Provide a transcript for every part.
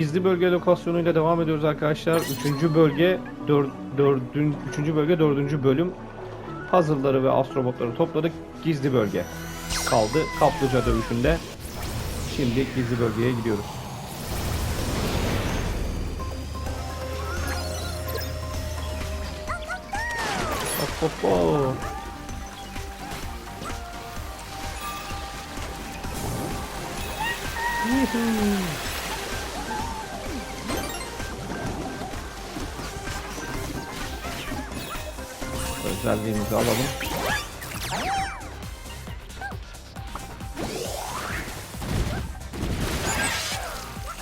Gizli bölge lokasyonuyla devam ediyoruz arkadaşlar. Üçüncü bölge, dör, dördün, üçüncü bölge, dördüncü bölüm. Puzzle'ları ve astrobotları topladık. Gizli bölge kaldı. Kaplıca dövüşünde. Şimdi gizli bölgeye gidiyoruz. Hop hop hop. Yuhuu. Özelliğimizi alalım.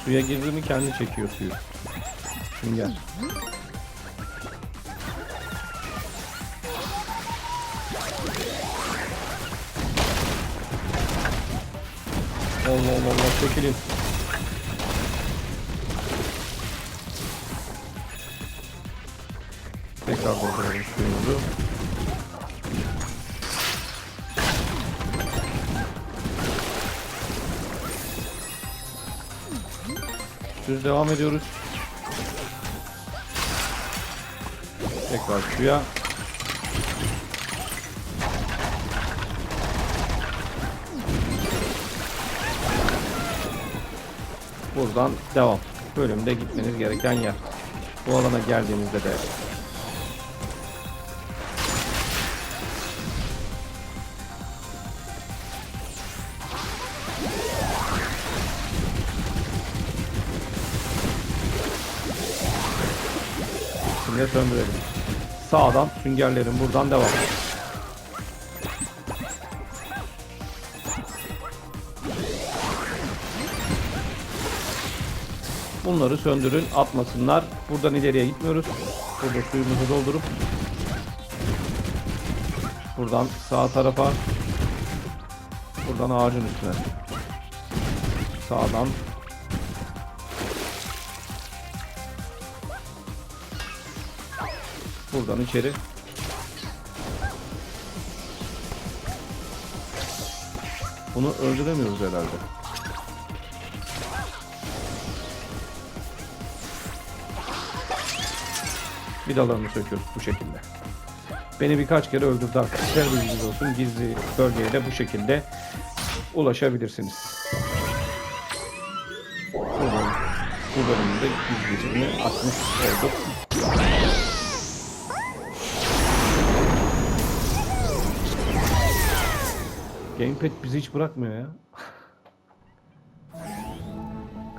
Suya girdi mi kendi çekiyor suyu. Sünger. Allah Allah Allah çekilin. Tekrar dolduralım suyumuzu. Düz devam ediyoruz. Tekrar suya. Buradan devam. Bölümde gitmeniz gereken yer. Bu alana geldiğinizde de Şimdi söndürelim. Sağdan süngerlerin buradan devam. Bunları söndürün, atmasınlar. Buradan ileriye gitmiyoruz. Burada suyumuzu doldurup buradan sağ tarafa buradan ağacın üstüne sağdan buradan içeri bunu öldüremiyoruz herhalde. Vidalarını söküyoruz bu şekilde. Beni birkaç kere öldürdü arkadaşlar bilginiz olsun. Gizli bölgeye de bu şekilde ulaşabilirsiniz. Bu, bölüm, bu bölümde gizlicini atmış olduk. Gamepad bizi hiç bırakmıyor ya.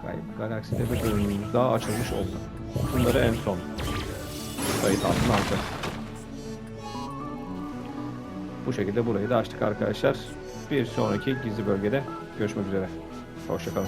Kayıp Galakside bir bölümümüz daha açılmış oldu. Bunları en son kayıt altına alacağız. Bu şekilde burayı da açtık arkadaşlar. Bir sonraki gizli bölgede görüşmek üzere. Hoşçakalın.